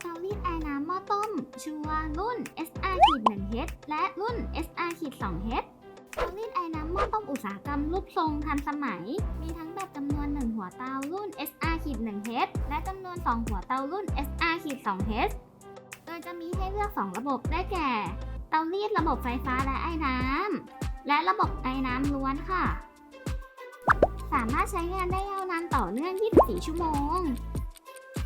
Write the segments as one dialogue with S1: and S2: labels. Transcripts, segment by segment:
S1: เตารีดไอ้น้ำหม้อต้ม ชัวรุ่น SR 1 h และรุ่น SR 2 h เตารีดไอ้น้ำหม้อต้มอุตสาหกรรมรูปทรงทันสมัย มีทั้งแบบจำนวน 1 หัวเตารุ่น SR 1 h และจำนวน 2 หัวเตารุ่น SR 2 h โดยจะมีให้เลือก 2 ระบบได้แก่ เตารีดระบบไฟฟ้าและไอ้น้ำและระบบไอ้น้ำล้วนค่ะ สามารถใช้งานได้ยาวนานต่อเนื่อง 24 ชั่วโมง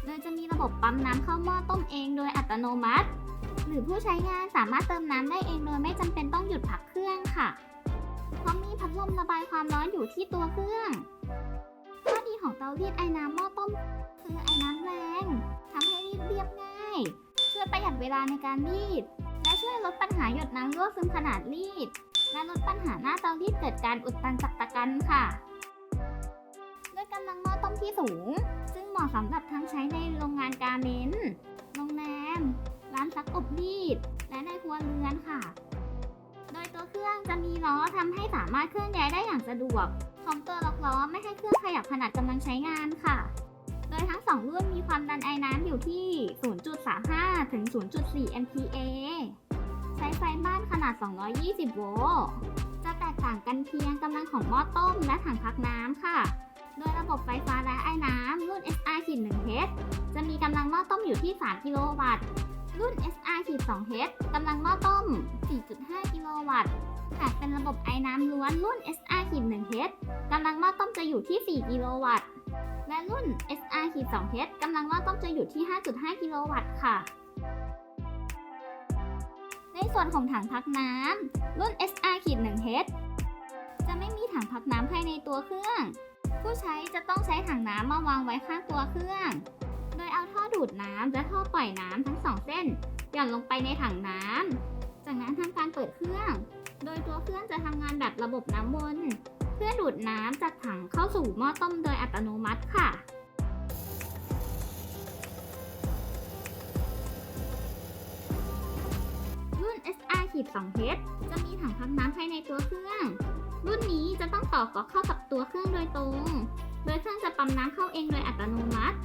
S1: โดยจะมีระบบปั๊มน้ำเข้าหม้อต้มเองโดยอัตโนมัติ หรือผู้ใช้งานสามารถเติมน้ำได้เองโดยไม่จำเป็นต้องหยุดพักเครื่องค่ะเพราะมีพัดลมระบายความร้อนอยู่ที่ตัวเครื่อง ข้อดีของเตารีดไอ้น้ำหม้อต้ม คือไอ้น้ำแรงทำให้รีดเรียบง่าย ช่วยประหยัดเวลาในการรีด และช่วยลดปัญหาหยดน้ำรั่วซึมขนาดรีด และลดปัญหาหน้าเตารีดเกิดการอุดตันจากตะกันค่ะ ด้วยกำลังหม้อต้มที่สูงะสำหรับทั้งใช้ในโรงงานการเมนต์โรงแรม ร้านซักอบรีด และในครัวเรือนค่ะ โดยตัวเครื่องจะมีล้อทำให้สามารถเคลื่อนย้ายได้อย่างสะดวกพร้อมตัวล็อกล้อไม่ให้เครื่องขยับขนาดกำลังใช้งานค่ะ โดยทั้งสองรุ่นมีความดันไอ้น้ำอยู่ที่ 0.35 ถึง 0.4 MPa ใช้ไฟบ้านขนาด 220 โวลต์ จะแตกต่างกันเพียงกำลังของหม้อต้มและถังพักน้ำค่ะ โดยระบบไฟฟ้าและไอ้น้ำรุ่น SR 1 h จะมีกำลังหม้อต้มอยู่ที่ 3 กิโลวัตต์ รุ่น SR 2 h กำลังหม้อต้ม 4.5 กิโลวัตต์ หากเป็นระบบไอ้น้ำล้วนรุ่น SR 1 h กำลังหม้อต้มจะอยู่ที่ 4 กิโลวัตต์ และรุ่น SR 2 h กำลังหม้อต้มจะอยู่ที่ 5.5 กิโลวัตต์ค่ะในส่วนของถังพักน้ำรุ่น SR 1 h จะไม่มีถังพักน้ำภายในตัวเครื่อง ผู้ใช้จะต้องใช้ถังน้ำมาวางไว้ข้างตัวเครื่อง โดยเอาท่อดูดน้ำและท่อปล่อยน้ำทั้งสองเส้นหย่อนลงไปในถังน้ำ จากนั้นทำการเปิดเครื่อง โดยตัวเครื่องจะทำงานแบบระบบน้ำวนเพื่อดูดน้ำจากถังเข้าสู่หม้อต้มโดยอัตโนมัติค่ะรุ่น SR 2 h จะมีถังพักน้ำภายในตัวเครื่อง รุ่นนี้จะต้องต่อก๊อกเข้ากับตัวเครื่องโดยตรง โดยเครื่องจะปั๊มน้ำเข้าเองโดยอัตโนมัติ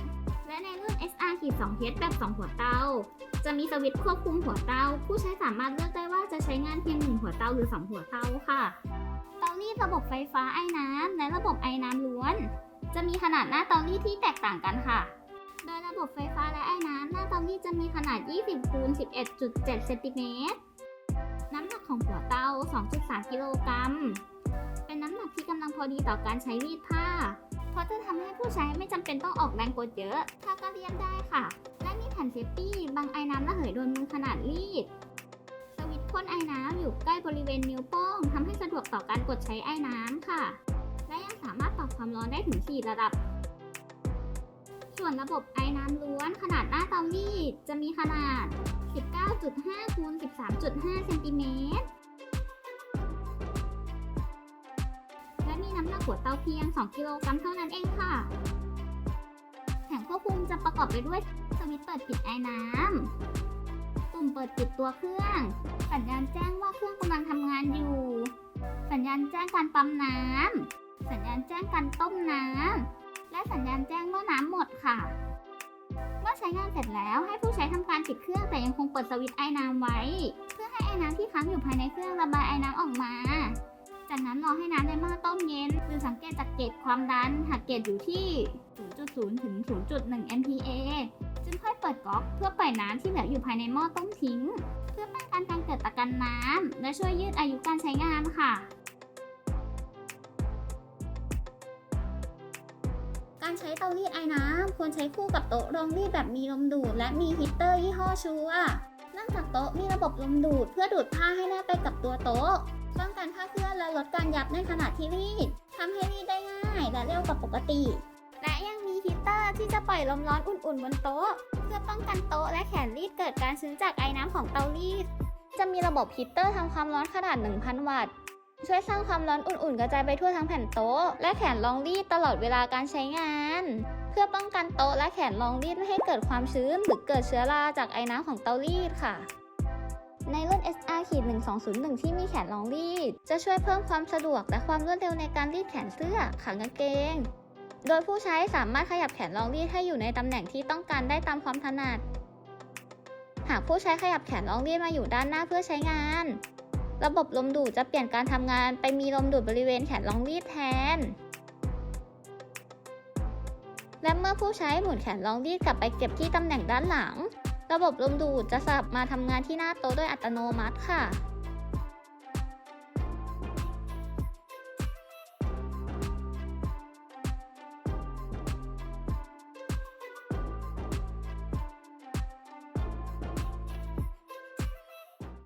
S1: และในรุ่น SR 2 h แบบ 2 หัวเตา จะมีสวิตช์ควบคุมหัวเตา ผู้ใช้สามารถเลือกได้ว่าจะใช้งานเพียงหนึ่งหัวเตาหรือ 2 หัวเตาค่ะเตารีดระบบไฟฟ้าไอ้น้ำและระบบไอ้น้ำล้วน จะมีขนาดหน้าเตารีดที่แตกต่างกันค่ะ โดยระบบไฟฟ้าและไอ้น้ำหน้าเตารีดจะมีขนาด 20คูณ11.7เซนติเมตรน้ำหนักของหัวเตา 2.3 กิโลกรัม หนักที่กำลังพอดีต่อการใช้รีดผ้า เพราะจะทำให้ผู้ใช้ไม่จำเป็นต้องออกแรงกดเยอะผ้าก็เรียบได้ค่ะ และมีแผ่นเซฟตี้บังไอ้น้ำระเหยโดนมือขนาดรีด สวิตช์พ่นไอ้น้ำอยู่ใกล้บริเวณนิ้วโป้งทำให้สะดวกต่อการกดใช้ไอ้น้ำค่ะ และยังสามารถปรับความร้อนได้ถึง 4 ระดับ ส่วนระบบไอ้น้ำล้วนขนาดหน้าเตารีดจะมีขนาด 19.5คูณ13.5เซนติเมตร หนักหัวเตาเพียง 2 กิโลกรัมเท่านั้นเองค่ะ แผงควบคุมจะประกอบไปด้วยสวิตช์เปิดปิดไอ้น้ำ ปุ่มเปิดปิดตัวเครื่อง สัญญาณแจ้งว่าเครื่องกำลังทำงานอยู่ สัญญาณแจ้งการปั๊มน้ำ สัญญาณแจ้งการต้มน้ำ และสัญญาณแจ้งเมื่อน้ำหมดค่ะ เมื่อใช้งานเสร็จแล้วให้ผู้ใช้ทำการปิดเครื่องแต่ยังคงเปิดสวิตช์ไอ้น้ำไว้ เพื่อให้ไอ้น้ำที่ค้างอยู่ภายในเครื่องระบายไอ้น้ำออกมา จากนั้นรอให้น้ำในหม้อต้มเย็นหรือสังเกตจากเกจความดันหากเกจอยู่ที่ 0.0 ถึง 0.1 MPa จึงค่อยเปิดก๊อกเพื่อปล่อยน้ำที่เหลืออยู่ภายในหม้อต้มทิ้ง เพื่อป้องกันการเกิดตะกันน้ำและช่วยยืดอายุการใช้งานค่ะการใช้เตารีดไอ้น้ำควรใช้คู่กับโต๊ะรองรีดแบบมีลมดูด และมีฮีตเตอร์ยี่ห้อชัวร์เนื่องจากโต๊ะมีระบบลมดูด เพื่อดูดผ้าให้แนบไปกับตัวโต๊ะ ป้องกันผ้าเคลื่อนและลดการยับในขณะที่รีดทำให้รีดได้ง่ายและเร็วกว่าปกติ และยังมีฮีเตอร์ที่จะปล่อยลมร้อนอุ่นๆบนโต๊ะ เพื่อป้องกันโต๊ะและแขนรีดเกิดการชื้นจากไอ้น้ำของเตารีด จะมีระบบฮีเตอร์ทำความร้อนขนาด 1,000 วัตต์ช่วยสร้างความร้อนอุ่นๆ กระจายไปทั่วทั้งแผ่นโต๊ะ และแขนรองรีดตลอดเวลาการใช้งาน เพื่อป้องกันโต๊ะและแขนรองรีดไม่ให้เกิดความชื้นหรือเกิดเชื้อราจากไอ้น้ำของเตารีดค่ะ ในรุ่น SR 1201 ที่มีแขนรองรีด จะช่วยเพิ่มความสะดวกและความรวดเร็วในการรีดแขนเสื้อขากางเกง โดยผู้ใช้สามารถขยับแขนรองรีดให้อยู่ในตำแหน่งที่ต้องการได้ตามความถนัด หากผู้ใช้ขยับแขนลองรีดมาอยู่ด้านหน้าเพื่อใช้งาน ระบบลมดูดจะเปลี่ยนการทำงานไปมีลมดูดบริเวณแขนลองรีดแทนและเมื่อผู้ใช้หมุนแขนลองรีดกลับไปเก็บที่ตำแหน่งด้านหลัง ระบบลมดูดจะสลับมาทำงานที่หน้าโต๊ะโดยอัตโนมัติค่ะ